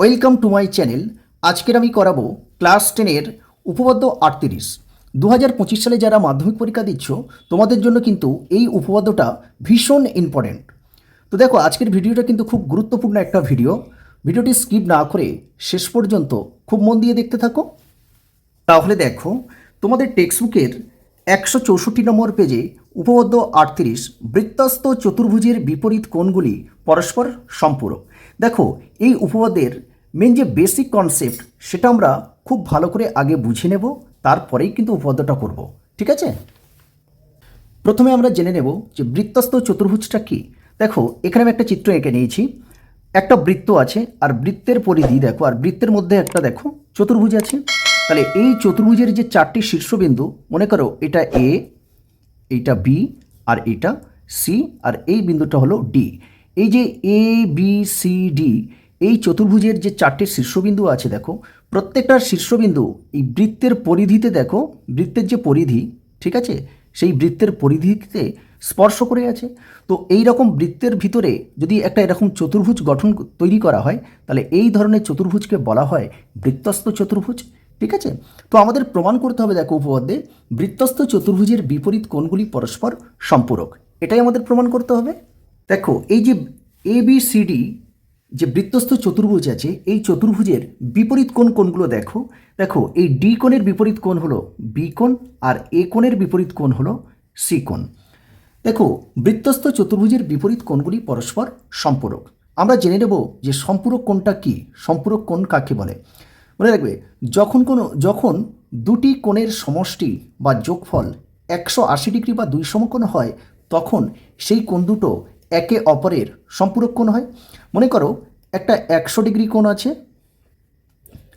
Welcome to my channel আজকের আমি করাবো ক্লাস টেনের উপপাদ্য আটত্রিশ। দু হাজার পঁচিশ সালে যারা মাধ্যমিক পরীক্ষা দিচ্ছ, তোমাদের জন্য কিন্তু এই উপপাদ্যটা ভীষণ ইম্পর্টেন্ট তো দেখো, আজকের ভিডিওটা কিন্তু খুব গুরুত্বপূর্ণ একটা ভিডিও। ভিডিওটি স্কিপ না করে শেষ পর্যন্ত খুব মন দিয়ে দেখতে থাকো। তাহলে দেখো, তোমাদের টেক্সটবুকের একশো চৌষট্টি নম্বর পেজে উপপাদ্য আটত্রিশ, বৃত্তস্ত চতুর্ভুজের বিপরীত কোণগুলি পরস্পর সম্পূরক। দেখো, এই উপপাদ্যের মেন যে বেসিক কনসেপ্ট সেটা আমরা খুব ভালো করে আগে বুঝে নেব, তারপরেই কিন্তু উপপাদ্যটা করব, ঠিক আছে? প্রথমে আমরা জেনে নেব যে বৃত্তস্থ চতুর্ভুজটা কি। দেখো, এখানে আমি একটা চিত্র এঁকে নিয়েছি। একটা বৃত্ত আছে, আর বৃত্তের পরিধি দেখো, আর বৃত্তের মধ্যে একটা দেখো, চতুর্ভুজ আছে। তাহলে এই চতুর্ভুজের যে চারটি শীর্ষবিন্দু, মনে করো এটা এ এইটা বি আর এটা সি আর এই বিন্দুটা হলো ডি এই যে এ বি সি ডি এই চতুর্ভুজের যে চারটে শীর্ষবিন্দু আছে, দেখো প্রত্যেকটার শীর্ষবিন্দু এই বৃত্তের পরিধিতে, দেখো, বৃত্তের যে পরিধি, ঠিক আছে, সেই বৃত্তের পরিধিতে স্পর্শ করে আছে। তো এই রকম বৃত্তের ভিতরে যদি একটা এরকম চতুর্ভুজ গঠন তৈরি করা হয়, তাহলে এই ধরনের চতুর্ভুজকে বলা হয় বৃত্তস্থ চতুর্ভুজ, ঠিক আছে? তো আমাদের প্রমাণ করতে হবে, দেখো, উপপাদ্যে বৃত্তস্ত চতুর্ভুজের বিপরীত কোণগুলি পরস্পর সম্পূরক। এটাই আমাদের প্রমাণ করতে হবে। দেখো, এই যে এ বি সি ডি যে বৃত্তস্থ চতুর্ভুজ আছে, এই চতুর্ভুজের বিপরীত কোণ কোণগুলো দেখো। দেখো, এই ডি কোণের বিপরীত কোণ হলো বি কোণ আর এ কোণের বিপরীত কোণ হলো সি কোণ। দেখো, বৃত্তস্থ চতুর্ভুজের বিপরীত কোণগুলি পরস্পর সম্পূরক। আমরা জেনে নেব যে সম্পূরক কোণটা কি, সম্পূরক কোণ কাকে বলে। মনে রাখবে, যখন কোনো, যখন দুটি কোণের সমষ্টি বা যোগফল একশো আশি ডিগ্রি বা দুই সমকোণ হয়, তখন সেই কোণ দুটো একে অপরের সম্পূরক কোণ হয়। মনে করো একটা একশো ডিগ্রি কোণ আছে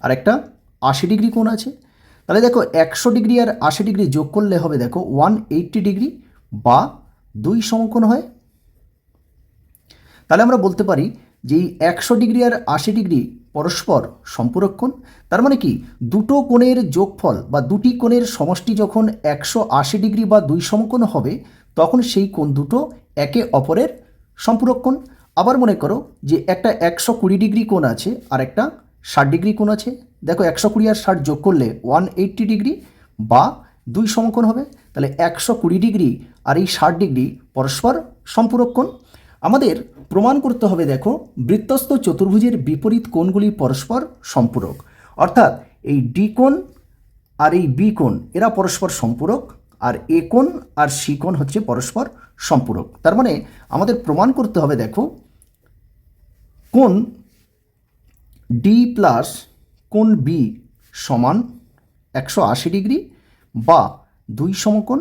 আর একটা আশি ডিগ্রি কোণ আছে। তাহলে দেখো একশো ডিগ্রি আর আশি ডিগ্রি যোগ করলে হবে দেখো ওয়ান এইট্টি ডিগ্রি বা দুই সমকোণ হয়। তাহলে আমরা বলতে পারি যে এই একশো ডিগ্রি আর আশি ডিগ্রি পরস্পর সম্পূরক কোণ। তার মানে কি? দুটো কোণের যোগফল বা দুটি কোণের সমষ্টি যখন একশো আশি ডিগ্রি বা দুই সমকোণ হবে, তখন সেই কোণ দুটো একে অপরের সম্পূরক কোণ। আবার মনে করো যে একটা একশো কুড়ি ডিগ্রি কোণ আছে আর একটা ষাট ডিগ্রি কোণ আছে। দেখো একশো কুড়ি আর ষাট যোগ করলে ওয়ান এইট্টি ডিগ্রি বা দুই সমকোণ হবে। তাহলে একশো কুড়ি ডিগ্রি আর এই ষাট ডিগ্রি পরস্পর সম্পূরক কোণ। আমাদের প্রমাণ করতে হবে দেখো বৃত্তস্থ চতুর্ভুজের বিপরীত কোণগুলি পরস্পর সম্পূরক। অর্থাৎ এই ডি কোণ আর এই বি কোণ, এরা পরস্পর সম্পূরক। আর এ কোণ আর সি হচ্ছে পরস্পর সম্পূরক। তার মানে আমাদের প্রমাণ করতে হবে, দেখো, কোণ ডি প্লাস কোণ বি সমান একশো আশি ডিগ্রি বা দুই সমকোণ।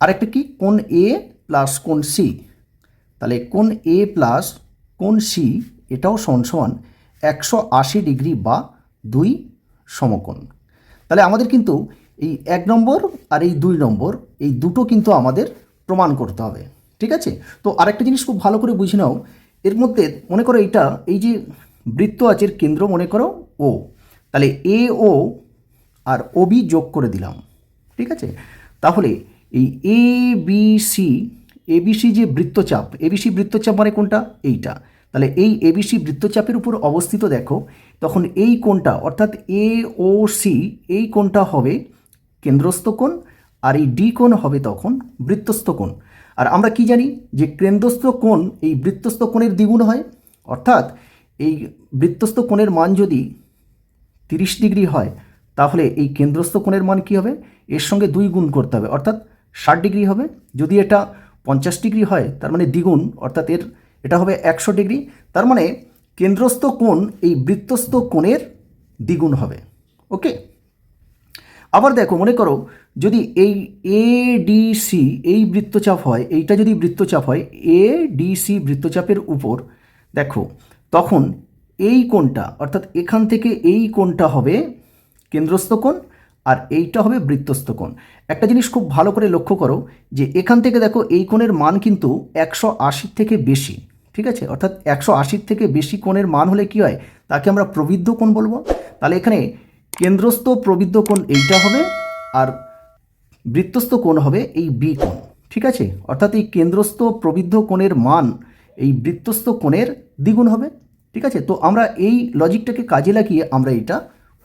আরেকটা কি? কোণ এ প্লাস কোণ সি তাহলে কোণ এ প্লাস কোণ সি এটাও সমান সমান একশো আশি ডিগ্রি বা দুই সমকোণ। তাহলে আমাদের কিন্তু এই এক নম্বর আর এই দুই নম্বর, এই দুটো কিন্তু আমাদের প্রমাণ করতে হবে, ঠিক আছে? তো আরেকটা জিনিস খুব ভালো করে বুঝে নাও, এর মধ্যে মনে করো এইটা, এই যে বৃত্ত আছে এর কেন্দ্র মনে করো ও তাহলে এ ও আর ও বি যোগ করে দিলাম, ঠিক আছে? তাহলে এই এ বি সি এবিসি যে বৃত্তচাপ এবিসি বৃত্তচাপ মানে কোনটা? এইটা। তাহলে এই এবিসি বৃত্তচাপের উপর অবস্থিত দেখো, তখন এই কোণটা অর্থাৎ এ ও সি এই কোণটা হবে কেন্দ্রস্থ কোণ, আর এই ডি কোণ হবে তখন বৃত্তস্থ কোণ। আর আমরা কি জানি যে কেন্দ্রস্থ কোণ এই বৃত্তস্থ কোণের দ্বিগুণ হয়? অর্থাৎ এই বৃত্তস্থ কোণের মান যদি তিরিশ ডিগ্রি হয়, তাহলে এই কেন্দ্রস্থ কোণের মান কী হবে? এর সঙ্গে দুই গুণ করতে হবে। অর্থাৎ ষাট ডিগ্রি হবে। যদি এটা পঞ্চাশ ডিগ্রি হয়, তার মানে দ্বিগুণ, অর্থাৎ এর এটা হবে একশো ডিগ্রি। তার মানে কেন্দ্রস্থ কোণ এই বৃত্তস্থ কোণের দ্বিগুণ হবে। ওকে? আবার দেখো, মনে করো, যদি এই এ ডি সি এই বৃত্তচাপ হয়, এইটা যদি বৃত্তচাপ হয় এ ডি সি বৃত্তচাপের উপর, দেখো, তখন এই কোণটা, অর্থাৎ এখান থেকে এই কোণটা হবে কেন্দ্রস্থ কোণ আর এইটা হবে বৃত্তস্থ কোণ। একটা জিনিস খুব ভালো করে লক্ষ্য করো যে এখান থেকে দেখো, এই কোণের মান কিন্তু একশো আশির থেকে বেশি, ঠিক আছে? অর্থাৎ একশো আশির থেকে বেশি কোণের মান হলে কি হয়? তাকে আমরা প্রবৃদ্ধ কোণ বলব। তাহলে এখানে কেন্দ্রস্থ প্রবৃদ্ধ কোণ এইটা হবে আর বৃত্তস্থ কোণ হবে এই বি কোণ, ঠিক আছে? অর্থাৎ এই কেন্দ্রস্থ প্রবৃদ্ধ কোণের মান এই বৃত্তস্থ কোণের দ্বিগুণ হবে, ঠিক আছে? তো আমরা এই লজিকটাকে কাজে লাগিয়ে আমরা এটা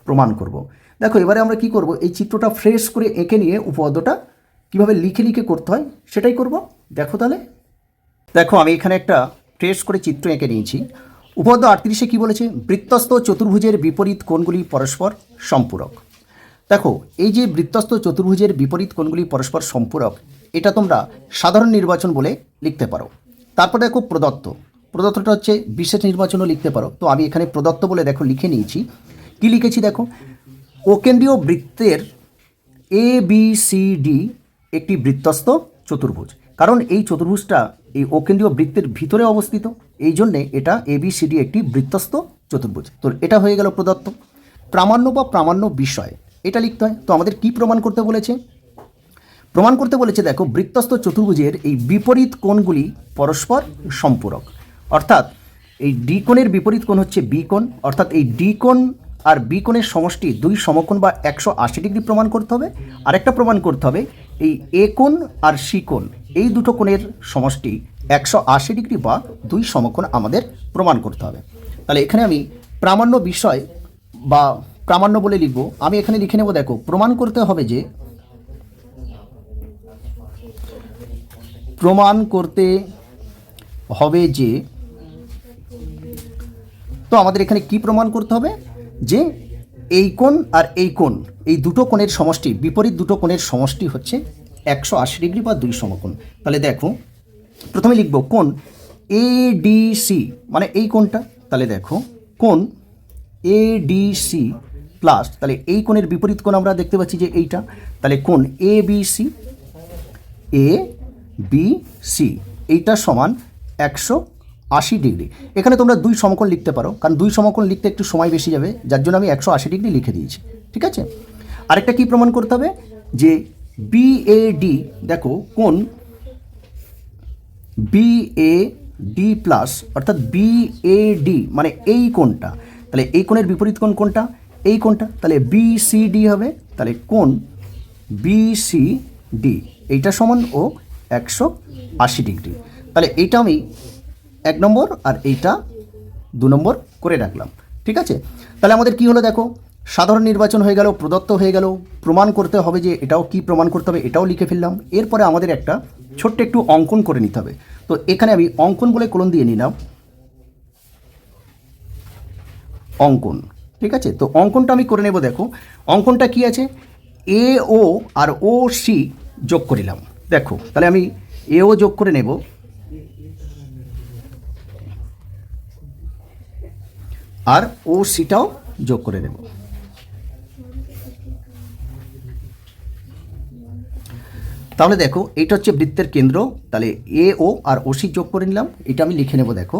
প্রমাণ করব। দেখো, এবারে আমরা কি করব? এই চিত্রটা ফ্রেশ করে এঁকে নিয়ে উপপাদ্যটা কীভাবে লিখে লিখে করতে হয় সেটাই করব। দেখো তাহলে। দেখো, আমি এখানে একটা ফ্রেশ করে চিত্র এঁকে নিয়েছি। উপপাদ্য আটত্রিশে কী বলেছে? বৃত্তস্ত চতুর্ভুজের বিপরীত কোণগুলি পরস্পর সম্পূরক। দেখো, এই যে বৃত্তস্ত চতুর্ভুজের বিপরীত কোণগুলি পরস্পর সম্পূরক, এটা তোমরা সাধারণ নির্বাচন বলে লিখতে পারো। তারপর দেখো প্রদত্ত। প্রদত্তটা হচ্ছে বিশেষ নির্বাচনও লিখতে পারো। তো আমি এখানে প্রদত্ত বলে দেখো লিখে নিয়েছি। কী লিখেছি দেখো? অকেন্দ্রীয় বৃত্তের এ বি সি ডি একটি বৃত্তস্ত চতুর্ভুজ। কারণ এই চতুর্ভুজটা এই অকেন্দ্রীয় বৃত্তের ভিতরে অবস্থিত। এই জন্যে এটা এ বি সি একটি বৃত্তস্থ চতুর্ভুজ। তো এটা হয়ে গেল প্রদত্ত। প্রামাণ্য বা প্রামাণ্য বিষয়, এটা লিখতে হয়। তো আমাদের কি প্রমাণ করতে বলেছে? প্রমাণ করতে বলেছে, দেখো, বৃত্তস্থ চতুর্ভুজের এই বিপরীত কোণগুলি পরস্পর সম্পূরক। অর্থাৎ এই ডি কোণের বিপরীত কোণ হচ্ছে বি কোণ। অর্থাৎ এই ডি কোণ আর বি কোণের সমষ্টি দুই সমকোণ বা একশো আশি ডিগ্রি প্রমাণ করতে হবে। আরেকটা প্রমাণ করতে হবে এই এ আর সি কোণ, এই দুটো কোণের সমষ্টি একশো আশি ডিগ্রি বা দুই সমকোণ আমাদের প্রমাণ করতে হবে। তাহলে এখানে আমি প্রামাণ্য বিষয় বা প্রামাণ্য বলে লিখব। আমি এখানে লিখে নেব, দেখো, প্রমাণ করতে হবে যে প্রমাণ করতে হবে যে, তো আমাদের এখানে কি প্রমাণ করতে হবে? যে এই কোণ আর এই কোণ, এই দুটো কোণের সমষ্টি, বিপরীত দুটো কোণের সমষ্টি হচ্ছে একশো আশি ডিগ্রি বা দুই সমকোণ। তাহলে দেখো, প্রথমে লিখব কোণ সি মানে এই কোণটা। তাহলে দেখো, কোণ সি প্লাস তাহলে এই কোণের বিপরীত কোণ আমরা দেখতে পাচ্ছি যে এইটা। তাহলে কোণ A B C A B C এইটা সমান একশো আশি ডিগ্রি। এখানে তোমরা দুই সমকোণ লিখতে পারো, কারণ দুই সমকোণ লিখতে একটু সময় বেশি যাবে, যার জন্য আমি একশো আশি ডিগ্রি লিখে দিয়েছি, ঠিক আছে? আরেকটা কি প্রমাণ করতে হবে? যে বি এ ডি দেখো, কোন? বি এ ডি প্লাস অর্থাৎ বি এ ডি মানে এই কোণটা। তাহলে এই কোণের বিপরীত কোণ কোনটা এই কোণটা। তাহলে বি সি ডি হবে, তাহলে কোণ? বি সি ডি এইটা সমান ও একশো আশি ডিগ্রি। তাহলে এইটা আমি এক নম্বর আর এইটা দু নম্বর করে রাখলাম। ঠিক আছে? তাহলে আমাদের কি হলো দেখো? সাধারণ নির্বাচন হয়ে গেল, প্রদত্ত হয়ে গেল, প্রমাণ করতে হবে যে এটাও কি প্রমাণ করতে হবে, এটাও লিখে ফেললাম। এরপরে আমাদের একটা ছোট্ট একটু অঙ্কন করে নিতে হবে। তো এখানে আমি অঙ্কন বলে কলম দিয়ে নিলাম। অঙ্কন, ঠিক আছে? তো অঙ্কনটা আমি করে নেব দেখো। অঙ্কনটা কি আছে? এ ও আর ও সি যোগ করিলাম দেখো, তাহলে আমি এও যোগ করে নেব। আর ও সিটাও যোগ করে নেব তাহলে দেখো, এটা হচ্ছে বৃত্তের কেন্দ্র। তাহলে এ ও আর ও সি যোগ করে নিলাম। এটা আমি লিখে নেব, দেখো।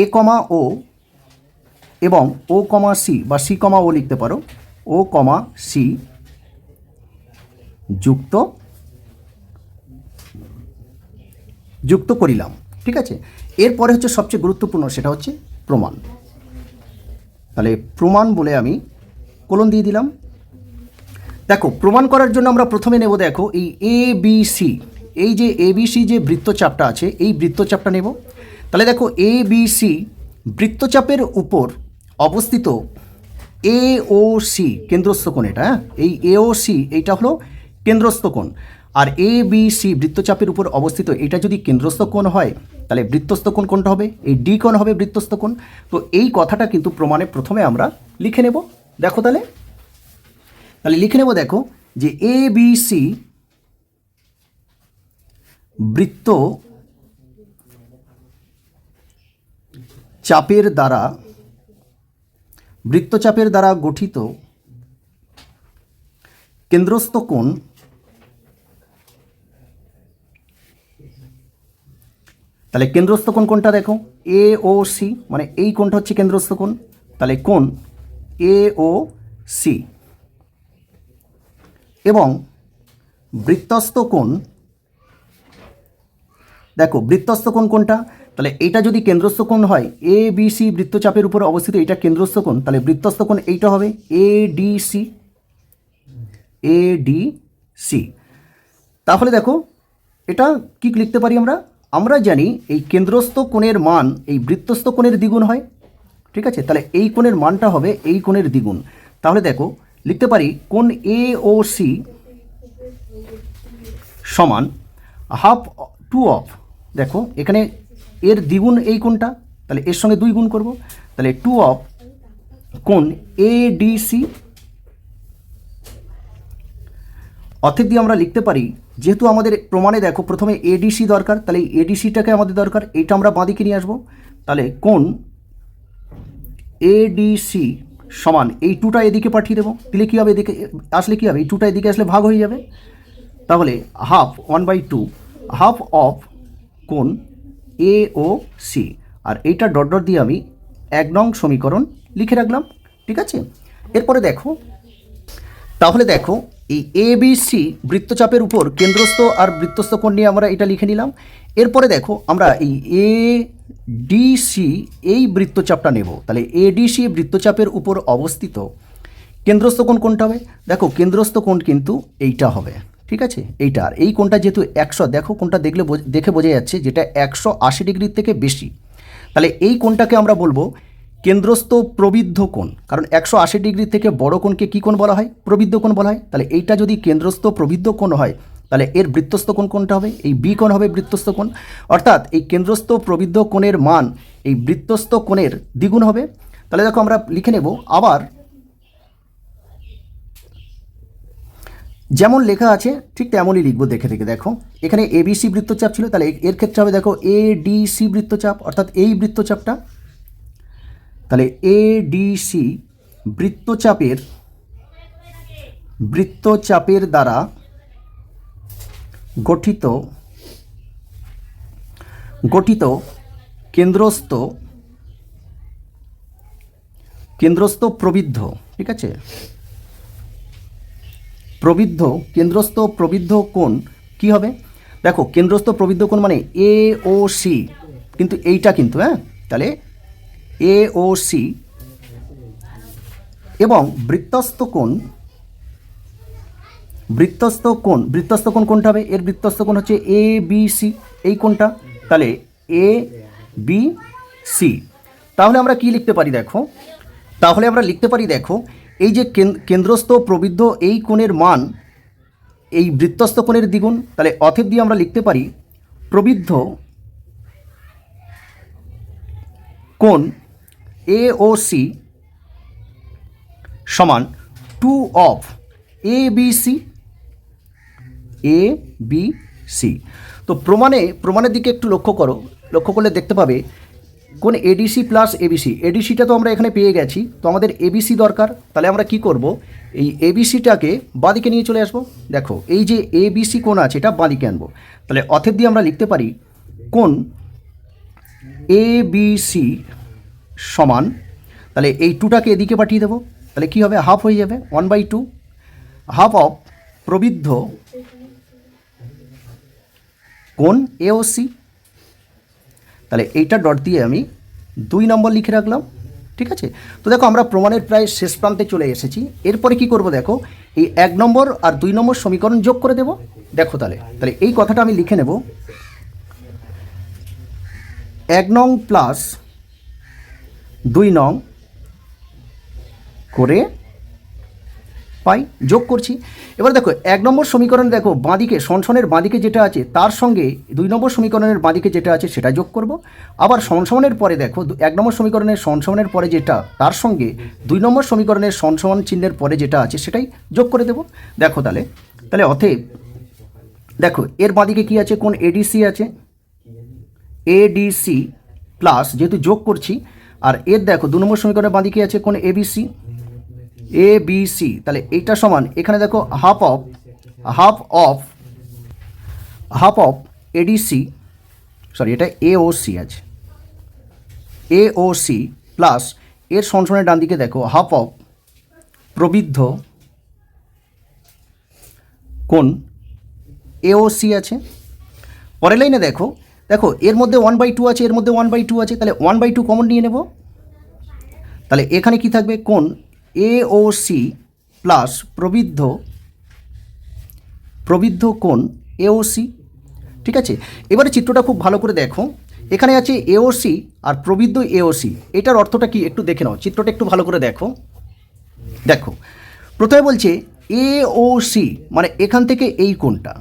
এ কমা ও এবং ও কমা সি বা সি কমা ও লিখতে পারো। ও কমা সি যুক্ত যুক্ত করিলাম, ঠিক আছে? এরপরে হচ্ছে সবচেয়ে গুরুত্বপূর্ণ সেটা হচ্ছে প্রমাণ। তাহলে প্রমাণ বলে আমি কলন দিয়ে দিলাম। দেখো, প্রমাণ করার জন্য আমরা প্রথমে নেব, দেখো, এই এ বি সি এই যে এ বি সি যে বৃত্তচাপটা আছে, এই বৃত্তচাপটা নেব। তাহলে দেখো এ বি সি বৃত্তচাপের উপর অবস্থিত এ ও সি কেন্দ্রস্থ কোণ এটা হ্যাঁ? এই এ ও সি এইটা হলো কেন্দ্রস্থ কোণ। আর এ বি সি বৃত্তচাপের উপর অবস্থিত এটা যদি কেন্দ্রস্থ কোণ হয়, তাহলে বৃত্তস্থ কোণ কোনটা হবে? এই ডি কোণ হবে বৃত্তস্থ কোণ। তো এই কথাটা কিন্তু প্রমাণে প্রথমে আমরা লিখে নেব। দেখো তাহলে। তাহলে লিখে নেব, দেখো, যে এ বি সি বৃত্ত চাপের দ্বারা, বৃত্তচাপের দ্বারা গঠিত কেন্দ্রস্থ কোণ তাহলে কেন্দ্রস্থ কোণ কোনটা দেখো? এ ও সি মানে এই কোণটা হচ্ছে কেন্দ্রস্থ কোণ। তাহলে কোণ এ ও সি এবং বৃত্তস্থ কোণ, দেখো বৃত্তস্থ কোণ কোনটা তাহলে এইটা যদি কেন্দ্রস্থ কোণ হয় এ বি সি বৃত্তচাপের উপর অবস্থিত এটা কেন্দ্রস্থ কোণ, তাহলে বৃত্তস্থ কোণ এইটা হবে A D C A D C তাহলে দেখো, এটা কি লিখতে পারি আমরা? আমরা জানি এই কেন্দ্রস্থ কোণের মান এই বৃত্তস্থ কোণের দ্বিগুণ হয়। ঠিক আছে? তাহলে এই কোণের মানটা হবে এই কোণের দ্বিগুণ। তাহলে দেখো, লিখতে পারি কোণ এ ও সি সমান হাফ টু অফ। দেখো, এখানে এর দ্বিগুণ এই কোণটা, তাহলে এর সঙ্গে দুই গুণ করব। তাহলে টু অফ কোণ এ ডি সি অর্থের দিয়ে আমরা লিখতে পারি যেহেতু আমাদের প্রমাণে দেখো প্রথমে এডিসি দরকার, তাহলে এই এডিসিটাকে আমাদের দরকার এটা আমরা বাঁদিকে নিয়ে আসব। তাহলে কোন এডিসি সমান এই টুটা এদিকে পাঠিয়ে দেবো। দিলে কী হবে? এদিকে আসলে কী হবে? এই টুটা এদিকে আসলে ভাগ হয়ে যাবে। তাহলে half one by two, half of কোন এ ও সি আর এইটা ডট ডট দিয়ে আমি এক নং সমীকরণ লিখে রাখলাম, ঠিক আছে? এরপরে দেখো, তাহলে দেখো এই এ বি সি বৃত্তচাপের উপর কেন্দ্রস্থ আর বৃত্তস্থ কোণ নিয়ে আমরা এটা লিখে নিলাম। এরপরে দেখো, আমরা এই এ ডিসি এই বৃত্তচাপটা নেব। তাহলে এ ডিসি বৃত্তচাপের উপর অবস্থিত কেন্দ্রস্থ কোণ কোনটা হবে। দেখো, কেন্দ্রস্থ কোণ কিন্তু এইটা হবে, ঠিক আছে? এইটা আর এই কোণটা যেহেতু একশো, দেখো কোনটা দেখলে দেখে বোঝা যাচ্ছে যেটা একশো আশি ডিগ্রির থেকে বেশি। তাহলে এই কোণটাকে আমরা বলব কেন্দ্রস্থ প্রবৃদ্ধ কোণ, কারণ একশো আশি ডিগ্রি থেকে বড় কোণকে কী কোণ বলা হয়? প্রবৃদ্ধ কোণ বলা হয়। তাহলে এইটা যদি কেন্দ্রস্থ প্রবৃদ্ধ কোণ হয়, তাহলে এর বৃত্তস্থ কোণ কোনটা হবে? এই বি কোণ হবে বৃত্তস্থ কোণ। অর্থাৎ এই কেন্দ্রস্থ প্রবৃদ্ধ কোণের মান এই বৃত্তস্থ কোণের দ্বিগুণ হবে। তাহলে দেখো আমরা লিখে নেব, আবার যেমন লেখা আছে, ঠিক তেমনই লিখব দেখে দেখে। দেখো, এখানে এবিসি বৃত্তচাপ ছিল, তাহলে এর ক্ষেত্রে হবে দেখো এডিসি বৃত্তচাপ, অর্থাৎ এই বৃত্তচাপটা তাহলে এ ডিসি বৃত্তচাপের বৃত্তচাপের দ্বারা গঠিত গঠিত কেন্দ্রস্থ কেন্দ্রস্থ প্রবৃদ্ধ, ঠিক আছে? প্রবৃদ্ধ, কেন্দ্রস্থ প্রবৃদ্ধ কোণ কি হবে? দেখো, কেন্দ্রস্থ প্রবৃদ্ধ কোণ মানে এ ও সি কিন্তু এইটা কিন্তু হ্যাঁ? তাহলে এ ও সি এবং বৃত্তস্থ কোণ বৃত্তস্থ কোণ বৃত্তস্থ কোণ কোনটা হবে? এর বৃত্তস্থ কোণ হচ্ছে এ বি সি এই কোণটা? তাহলে এ বি সি তাহলে আমরা কি লিখতে পারি দেখো? তাহলে আমরা লিখতে পারি দেখো, এই যে কেন- কেন্দ্রস্থ প্রবৃদ্ধ এই কোণের মান, এই বৃত্তস্থ কোণের দ্বিগুণ, তাহলে অথেব দিয়ে আমরা লিখতে পারি প্রবৃদ্ধ কোণ এ ও সি সমান two of A B C A B C তো প্রমাণে, প্রমাণের দিকে একটু লক্ষ্য করো। লক্ষ্য করলে দেখতে পাবে কোন এডিসি প্লাস এবিসি এডিসিটা তো আমরা এখানে পেয়ে গেছি। তো আমাদের এবিসি দরকার। তাহলে আমরা কি করব? এই এবিসিটাকে বাঁদিকে নিয়ে চলে আসব। দেখো, এই যে এবিসি কোন আছে, এটা বাঁদিকে আনব। তাহলে অথের দিয়ে আমরা লিখতে পারি কোন এ বি সি সমান, তাহলে এই টুটাকে এদিকে পাঠিয়ে দেবো। তাহলে কী হবে? হাফ হয়ে যাবে। One by two half of প্রবৃদ্ধ কোন এ ও সি তাহলে এইটা ডট দিয়ে আমি দুই নম্বর লিখে রাখলাম, ঠিক আছে? তো দেখো, আমরা প্রমাণের প্রায় শেষ প্রান্তে চলে এসেছি। এরপরে কি করব দেখো, এই এক নম্বর আর দুই নম্বর সমীকরণ যোগ করে দেব। দেখো তাহলে তাহলে এই কথাটা আমি লিখে নেব। এক নং প্লাস দুই নং করে পাই, যোগ করছি। এবার দেখো, এক নম্বর সমীকরণ দেখো, বাঁদিকে সনসনের বাঁদিকে যেটা আছে, তার সঙ্গে দুই নম্বর সমীকরণের বাঁদিকে যেটা আছে, সেটা যোগ করব। আবার সনসনের পরে দেখো এক নম্বর সমীকরণের সনসনের পরে যেটা, তার সঙ্গে দুই নম্বর সমীকরণের সনসমান চিহ্নের পরে যেটা আছে, সেটাই যোগ করে দেব। দেখো তাহলে তাহলে অতএব, দেখো, এর বাঁদিকে কি আছে, কোন এডিসি আছে? এডিসি প্লাস যেহেতু যোগ করছি আর এর দেখো, দু নম্বর সমীকরণের বাঁদিকে আছে কোন এবিসি এ বি সি তাহলে এইটা সমান, এখানে দেখো half of half of half of ADC sorry এটা এ ও সি আছে। এ ও সি প্লাস এর সনসনের ডান দিকে দেখো হাফ অফ প্রবৃদ্ধ কোন? এ ও সি আছে। পরের লাইনে দেখো দেখো, এর মধ্যে ওয়ান বাই টু আছে, এর মধ্যে ওয়ান বাই টু আছে, তাহলে ওয়ান বাই টু কমন নিয়ে নেব। তাহলে এখানে কি থাকবে? কোন? এ ও সি প্লাস প্রবৃদ্ধ প্রবৃদ্ধ কোন? এ ও সি ঠিক আছে? এবারে চিত্রটা খুব ভালো করে দেখো। এখানে আছে এওসি আর প্রবৃদ্ধ এওসি এটার অর্থটা কি? একটু দেখে নাও। চিত্রটা একটু ভালো করে দেখো। দেখো, প্রথমে বলছে এ ও সি মানে এখান থেকে এই কোনটা?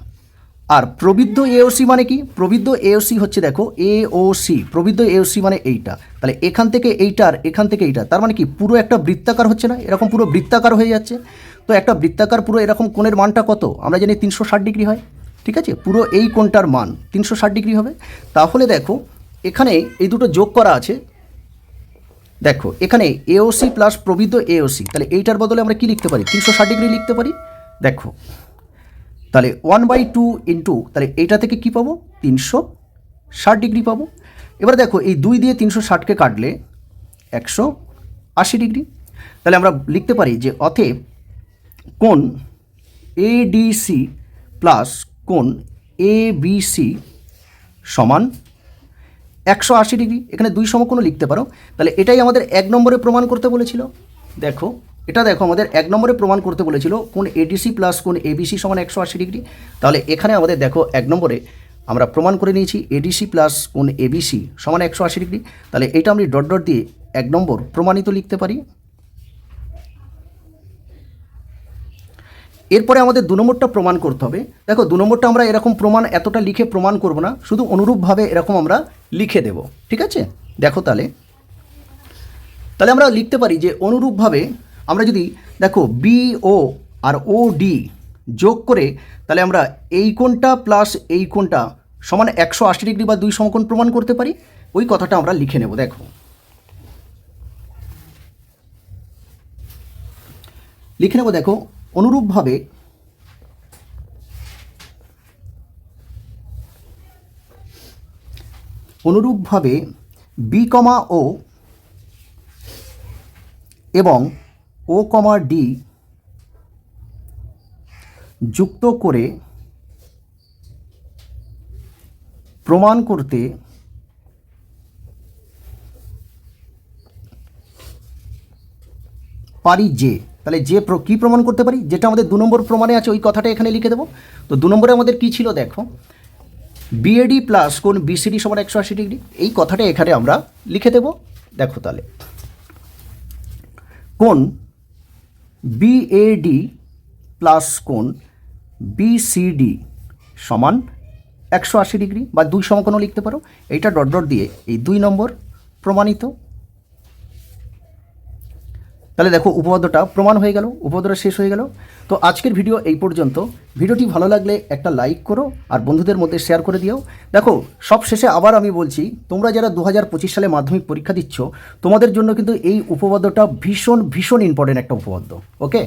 আর প্রবৃদ্ধ এওসি মানে কি? প্রবৃদ্ধ এওসি হচ্ছে দেখো এওসি প্রবৃদ্ধ এওসি মানে এইটা। তাহলে এখান থেকে এইটার এখান থেকে এইটা, তার মানে কি পুরো একটা বৃত্তাকার হচ্ছে না? এরকম পুরো বৃত্তাকার হয়ে যাচ্ছে। তো একটা বৃত্তাকার পুরো এরকম কোণের মানটা কত? আমরা জানি তিনশো ষাট ডিগ্রি হয়। ঠিক আছে? পুরো এই কোণটার মান তিনশো ষাট ডিগ্রি হবে। তাহলে দেখো, এখানে এই দুটো যোগ করা আছে। দেখো, এখানে এওসি প্লাস প্রবৃদ্ধ এওসি তাহলে এইটার বদলে আমরা কি লিখতে পারি? তিনশো ষাট ডিগ্রি লিখতে পারি। দেখো তাহলে ওয়ান বাই টু ইন্টু তাহলে এইটা থেকে কি পাবো? তিনশো ষাট ডিগ্রি পাবো। এবার দেখো, এই দুই দিয়ে তিনশো ষাটকে কাটলে একশো আশি ডিগ্রি। তাহলে আমরা লিখতে পারি যে অতএব কোণ এডিসি প্লাস কোন এ বিসি সমান একশো আশি ডিগ্রি। এখানে দুই সমকোণ লিখতে পারো। তাহলে এটাই আমাদের এক নম্বরে প্রমাণ করতে বলেছিল। দেখো এটা দেখো, আমাদের এক নম্বরে প্রমাণ করতে বলেছিল কোন এডিসি প্লাস কোন এবিসি সমান একশো আশি ডিগ্রি। তাহলে এখানে আমাদের দেখো, এক নম্বরে আমরা প্রমাণ করে নিয়েছি এডিসি প্লাস কোন এবিসি সমান একশো আশি ডিগ্রি। তাহলে এটা আমি ডট ডট দিয়ে এক নম্বর প্রমাণিত লিখতে পারি। এরপরে আমাদের দু নম্বরটা প্রমাণ করতে হবে। দেখো, দু নম্বরটা আমরা এরকম প্রমাণ, এতটা লিখে প্রমাণ করব না, শুধু অনুরূপভাবে এরকম আমরা লিখে দেব, ঠিক আছে? দেখো তাহলে। তাহলে আমরা লিখতে পারি যে অনুরূপভাবে আমরা যদি দেখো বি ও আর ও ডি যোগ করে, তাহলে আমরা এই কোণটা প্লাস এই কোণটা সমান একশো আশি ডিগ্রি বা দুই সমকোণ প্রমাণ করতে পারি। ওই কথাটা আমরা লিখে নেব, দেখো। লিখে নেব, দেখো, অনুরূপভাবে অনুরূপভাবে বি কমা ও এবং ও কমা ডি যুক্ত করে প্রমাণ করতে পারি যে। তাহলে যে কি প্রমাণ করতে পারি? যেটা আমাদের দু নম্বর প্রমাণে আছে, ওই কথাটা এখানে লিখে দেবো। তো দু নম্বরে আমাদের কি ছিল, দেখো। বিএডি প্লাস কোন বিসিডি সমান একশো আশি ডিগ্রি। এই কথাটা এখানে আমরা লিখে দেব। দেখো তাহলে। কোন বিএডি প্লাস কোন বিসিডি সমান একশো আশি ডিগ্রি বা দুই সমকোণও লিখতে পারো। এইটা ডট ডট দিয়ে এই দুই নম্বর প্রমাণিত। তাহলে দেখো উপপাদ্যটা প্রমাণ হয়ে গেল, উপপাদ্যটা শেষ হয়ে গেল। তো আজকের ভিডিও এই পর্যন্ত। ভিডিওটি ভালো লাগলে একটা লাইক করো আর বন্ধুদের মধ্যে শেয়ার করে দিও। দেখো সব শেষে আবার আমি বলছি, তোমরা যারা দু হাজার পঁচিশ সালে মাধ্যমিক পরীক্ষা দিচ্ছ, তোমাদের জন্য কিন্তু এই উপপাদ্যটা ভীষণ ভীষণ ইম্পর্টেন্ট একটা উপপাদ্য ওকে